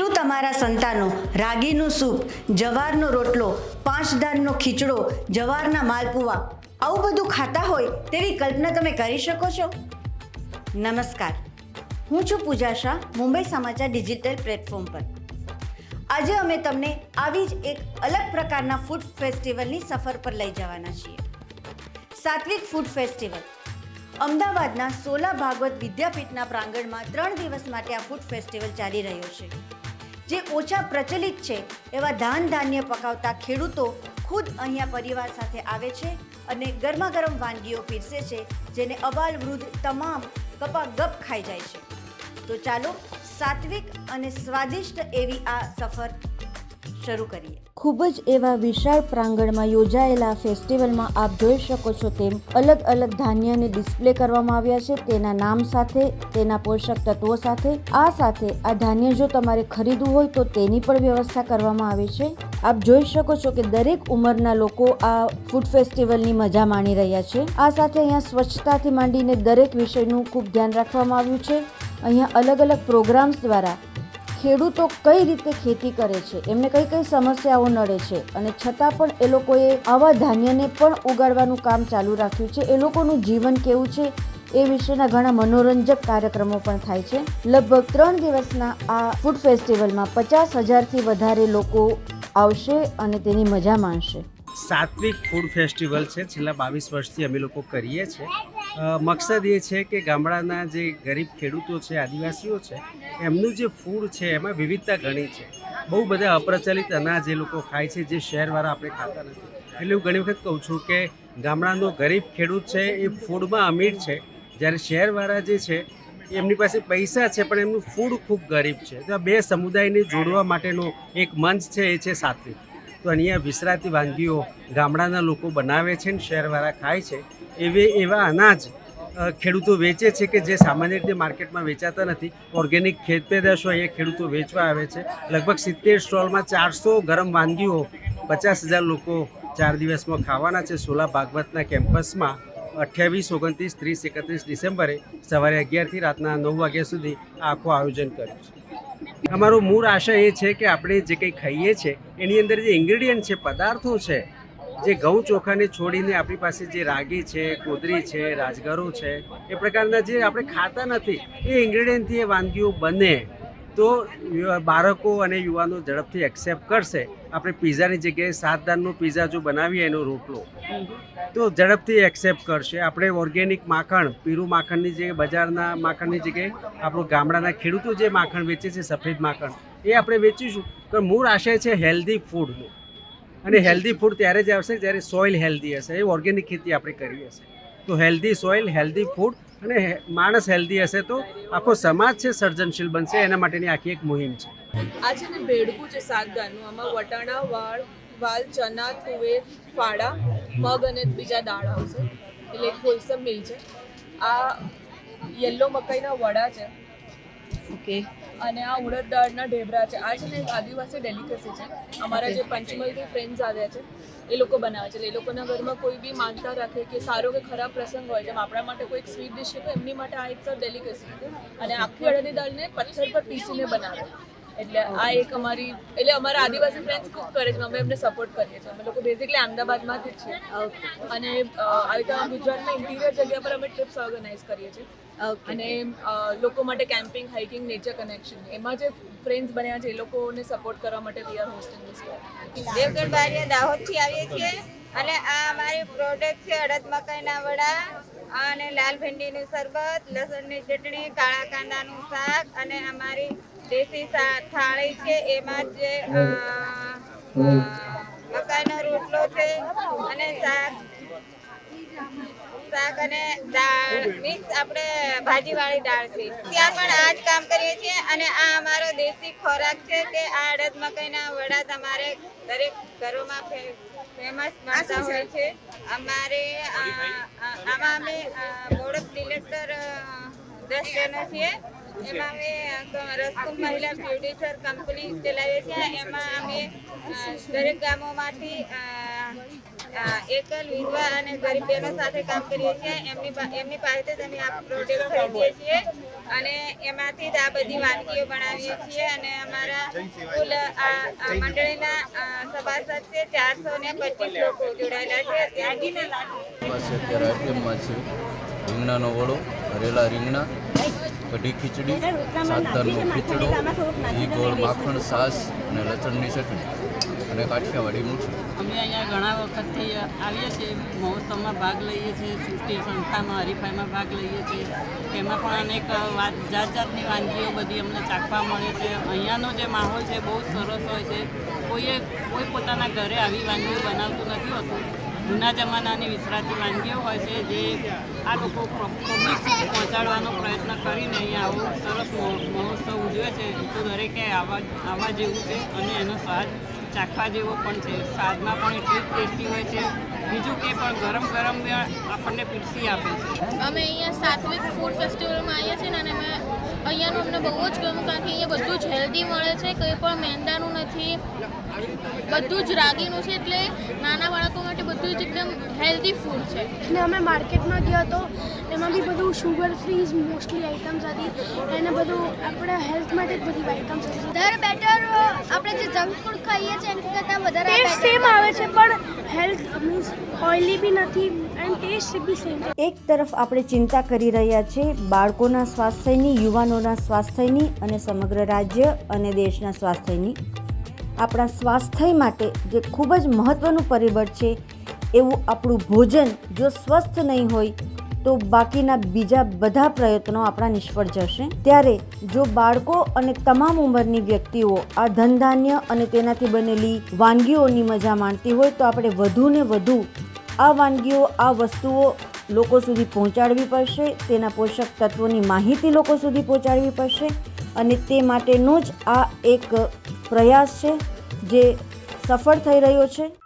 શું તમારા સંતાનો રાગીનું સૂપ, જવારનો રોટલો પાંચ દાનનો ખીચડો, જવારના માલપુવા આવું બધું ખાતા હોય તેવી કલ્પના તમે કરી શકો છો? નમસ્કાર. હું છું પૂજા શાહ, મુંબઈ સમાચાર ડિજિટલ પ્લેટફોર્મ પર. આજે અમે તમને આવી જ એક અલગ પ્રકારના ફૂડ ફેસ્ટિવલની સફર પર લઈ જવાના છીએ. Satvik food festival. અમદાવાદના સોલા ભાગવત વિદ્યાપીઠના પ્રાંગણમાં ત્રણ દિવસ માટે આ ફૂડ ફેસ્ટિવલ ચાલી રહ્યો છે. જે ઓછા પ્રચલિત છે, એવા ધાન ધાન્ય પકાવતા ખેડૂતો ખુદ અહીંયા પરિવાર સાથે આવે છે અને ગરમા ગરમ વાનગીઓ પીરસે છે, જેને અબાલ વૃદ્ધ તમામ કપા ગપ ખાઈ જાય છે. તો ચાલો સાત્વિક અને સ્વાદિષ્ટ એવી આ સફર શરૂ કરીએ. ખૂબ જ એવા વિશાળ પ્રાંગણમાં યોજાયેલા ફેસ્ટિવલમાં આપ જોઈ શકો છો તેમ અલગ અલગ ધાન્યને ડિસ્પ્લે કરવામાં આવ્યા છે. તેના નામ સાથે, તેના પોષક તત્વો સાથે, આ સાથે આ ધાન્ય જો તમારે ખરીદવું હોય તો તેની પણ વ્યવસ્થા કરવામાં આવી છે. આપ જોઈ શકો છો કે દરેક ઉંમરના લોકો આ ફૂડ ફેસ્ટિવલની મજા માણી રહ્યા છે. આ સાથે અહીંયા સ્વચ્છતાથી માંડીને દરેક વિષયનું ખૂબ ધ્યાન રાખવામાં આવ્યું છે. અહીંયા અલગ અલગ પ્રોગ્રામ્સ દ્વારા ખેડૂતો કઈ રીતે ખેતી કરે છે? એમને કઈ કઈ સમસ્યાઓ નડે છે? અને છતાં પણ એ લોકોએ આવા ધાન્યને પણ ઉગાડવાનું કામ ચાલુ રાખ્યું છે. એ લોકોનું જીવન કેવું છે એ વિશેના ઘણા મનોરંજક કાર્યક્રમો પણ થાય છે. લગભગ ત્રણ દિવસના આ ફૂડ ફેસ્ટિવલમાં પચાસ હજારથી વધારે લોકો આવશે અને તેની મજા માણશે. સાત્વિક ફૂડ ફેસ્ટિવલ છે. છેલ્લા બાવીસ વર્ષથી અમે લોકો કરીએ છીએ. મકસદ એ છે કે ગામડાના જે ગરીબ ખેડૂતો છે, આદિવાસીઓ છે, એમનું જે ફૂડ છે, એમાં વિવિધતા ઘણી છે. બહુ બધા અપ્રચલિત અનાજ એ લોકો ખાય છે જે શહેરવાળા આપણે ખાતા નથી. એટલે હું ઘણી વખત કહું છું કે ગામડાનો ગરીબ ખેડૂત છે, એ ફૂડમાં અમીર છે. જ્યારે શહેરવાળા જે છે, એમની પાસે પૈસા છે, પણ એમનું ફૂડ ખૂબ ગરીબ છે. તો આ બે સમુદાયને જોડવા માટેનો એક મંચ છે, એ છે સાત્વિક. તો અહીંયા વિસરાતી વાનગીઓ ગામડાના લોકો બનાવે છે ને શહેરવાળા ખાય છે. એવે એવા અનાજ ખેડૂતો વેચે છે કે જે સામાન્ય રીતે માર્કેટમાં વેચાતા નથી. ઓર્ગેનિક ખેત પેદાશો અહીંયા ખેડૂતો વેચવા આવે છે. લગભગ સિત્તેર સ્ટોલમાં ચારસો ગરમ વાનગીઓ પચાસ હજાર લોકો ચાર દિવસમાં ખાવાના છે. સોલા ભાગવતના કેમ્પસમાં અઠ્યાવીસ, ઓગણત્રીસ, ત્રીસ, એકત્રીસ ડિસેમ્બરે સવારે અગિયારથી રાતના નવ વાગ્યા સુધી આખું આયોજન કર્યું છે. અમારો મૂળ આશય એ છે કે આપણે જે કંઈ ખાઈએ છીએ એની અંદર જે ઇન્ગ્રેડિયન્ટ છે, પદાર્થો છે, જે ઘઉં ચોખાને છોડીને આપણી પાસે જે રાગી છે, કોદરી છે, રાજગરો છે, એ પ્રકારના જે આપણે ખાતા નથી, એ ઇન્ગ્રેડિયન્ટથી એ વાનગીઓ બને, તો બાળકો અને યુવાનો ઝડપથી એક્સેપ્ટ કરશે. આપણે પીઝાની જગ્યાએ સાત દાનનો પીઝા જો બનાવીએ એનો રોટલો તો ઝડપથી એક્સેપ્ટ કરશે. આપણે ઓર્ગેનિક માખણ પીરું માખણની જે બજારના માખણની જગ્યાએ આપણો ગામડાના ખેડૂતો જે માખણ વેચે છે સફેદ માખણ એ આપણે વેચીશું. તો મૂળ આશય છે હેલ્ધી ફૂડનું અને હેલ્ધી ફૂડ ત્યારે જ આવશે જ્યારે સોઇલ હેલ્ધી હશે. એ ઓર્ગેનિક ખેતી આપણે કરી હશે. તો હેલ્ધી સોઇલ હેલ્ધી ફૂડ અને માણસ હેલ્ધી હશે તો આખો સમાજ છે સર્જનશીલ બનશે. એના માટેની આખી એક મુહિમ છે. આ છે ને ભેડકું છે સાતદાનું આમાં વટાણા વાળ વાલ ચના તુવેર ફાડા મગ અને બીજા દાળ આવશે. એટલે એક હોલસમ મિલ છે. આ યલો મકાઈના વડા છે. ઓકે. અને આ ઉડદ દાળના ઢેબરા છે. આ છે ને આદિવાસી ડેલિકસી છે. અમારા જે પંચમલથી ફ્રેન્ડ્સ આવ્યા છે એ લોકો બનાવે છે. એટલે એ લોકોના ઘરમાં કોઈ બી માનતા રાખે કે સારો કે ખરાબ પ્રસંગ હોય જેમ આપણા માટે કોઈ એક સ્વીટ ડિશ છે તો એમની માટે આ એક સર ડેલિકસી અને આખી અડદની દાળને પથ્થર પર પીસીને બનાવે. એટલે આ એક અમારી એટલે અમારા આદિવાસી ફ્રેન્ડ્સ ખૂબ કરે છે અમે એમને સપોર્ટ કરીએ છીએ. અમે લોકો બેઝિકલી અમદાવાદમાંથી જ છીએ. અને આવી રીતે ગુજરાતના ઇન્ટિરિયર જગ્યા પર અમે ટ્રિપ્સ ઓર્ગેનાઇઝ કરીએ છીએ. અને લોકો માટે કેમ્પિંગ હાઇકિંગ નેચર કનેક્શન એમાં જે ફ્રેન્ડ્સ બન્યા છે એ લોકોને સપોર્ટ કરવા માટે we are hosting this Devgadh Baria દાહોદથી આવીએ છીએ અને આ અમારી પ્રોડક્ટ છે અડદ મકાઈના વડા અને લાલ ભીંડીનું શરબત લસણની ચટણી કાળા કાંદાનું શાક અને અમારી દેશી થાળી છે એમાં જે મકાઈનો રોટલો છે અને શાક. શાક અને દાળ. મિક્સ આપણે ભાજીવાળી દાળ છે. ત્યાં પણ આ જ કામ કરીએ છીએ અને આ અમારો દેશી ખોરાક છે કે આ અડદ મકાઈના વડા તમારે દરેક ઘરોમાં ફેમસ બનતા હોય છે. અમારે આમાં અમે અ, મોડક ડિલેક્ટર દસ જણા છીએ. એમાં અમે રસકુમ મહિલા બ્યુટીસર કંપની ચલાવીએ છીએ. એમાં અમે દરેક ગામોમાંથી એકલ, વિધવા અને ગરીબ બહેનો સાથે કામ કરીએ છીએ. એમની એમની પાસેથી અમે આ પ્રોડક્ટ ખરીદીએ છીએ અને એમાંથી જ આ બધી વાનગીઓ બનાવીએ છીએ. અને અમારા કુલ આ મંડળીના સભાસદ છે ચારસો ને પચીસ લોકો જોડાયેલા છે. ત્યાં અત્યારે આઈટમમાં છે. રીંગણાનો વડો, ભરેલા રીંગણા કઢી ખીચડી સાતરનું ખીચડું ઘી ગોળ માખણ છાશ અને લસણની ચટણી અને કાઠિયાવાડી મૂઠું અમે અહીંયા ઘણા વખતથી આવીએ છીએ મહોત્સવમાં ભાગ લઈએ છીએ સૃષ્ટિ સંસ્થામાં હરીફાઈમાં ભાગ લઈએ છીએ. તેમાં પણ અનેક વાત જાત જાતની વાનગીઓ બધી અમને ચાખવા મળે છે. અહીંયાનો જે માહોલ છે બહુ સરસ હોય છે. કોઈએ કોઈ પોતાના ઘરે આવી વાનગીઓ બનાવતું નથી હોતું. જૂના જમાનાની વિસરાતી વાનગીઓ હોય છે, જે આ લોકો પબ્લિક સુધી પહોંચાડવાનો પ્રયત્ન કરીને અહીંયા આવું સરસ મહો- મહોત્સવ ઉજવે છે. તો દરેકે આવા આવા જેવું છે અને એનો સ્વાદ ચાખવા જેવો પણ છે. સ્વાદમાં પણ એટલી જ ટેસ્ટી હોય છે. બીજું કે પણ ગરમ ગરમ આપણને પીરસી આપે છે. અમે અહીંયા સાત્વિક ફૂડ ફેસ્ટિવલમાં આવ્યા છીએ ને અને અમે અહીંયાનું અમને બહુ જ ગમ્યું કારણ કે અહીંયા બધું જ હેલ્ધી મળે છે, કંઈ પણ મેંદાનું નથી. બધું જ રાગીનું છે, એટલે નાના બધું જ એકદમ હેલ્ધી ફૂડ છે. અને અમે માર્કેટમાં ગયા તો એમાં બી બધું શુગર ફ્રી મોસ્ટલી આઇટમ્સ હતી. એને બધું આપણા હેલ્થ માટે જ બધી આઇટમ્સ હતી. દર બેટર આપણે જે જંક ફૂડ ખાઈએ છીએ એના કરતાં વધારે ટેસ્ટ સેમ આવે છે. પણ હેલ્થ મીન્સ ઓઇલી બી નથી એન્ડ ટેસ્ટ બી સેમ એક તરફ આપણે ચિંતા કરી રહ્યા છે બાળકોના સ્વાસ્થ્યની યુવાનોના સ્વાસ્થ્યની અને સમગ્ર રાજ્ય અને દેશના સ્વાસ્થ્યની. આપણા સ્વાસ્થ્ય માટે જે ખૂબ જ મહત્ત્વનું પરિબળ છે એવું આપણું ભોજન જો સ્વસ્થ નહીં હોય, તો બાકીના બીજા બધા પ્રયત્નો આપણા નિષ્ફળ જશે. ત્યારે જો બાળકો અને તમામ ઉંમરની વ્યક્તિઓ આ ધનધાન્ય અને તેનાથી બનેલી વાનગીઓની મજા માણતી હોય, તો આપણે વધુને વધુ આ વાનગીઓ, આ વસ્તુઓ લોકો સુધી પહોંચાડવી પડશે. તેના પોષક તત્વોની માહિતી લોકો સુધી પહોંચાડવી પડશે. અને તે માટેનો જ આ એક પ્રયાસ છે, જે સફળ થઈ રહ્યો છે.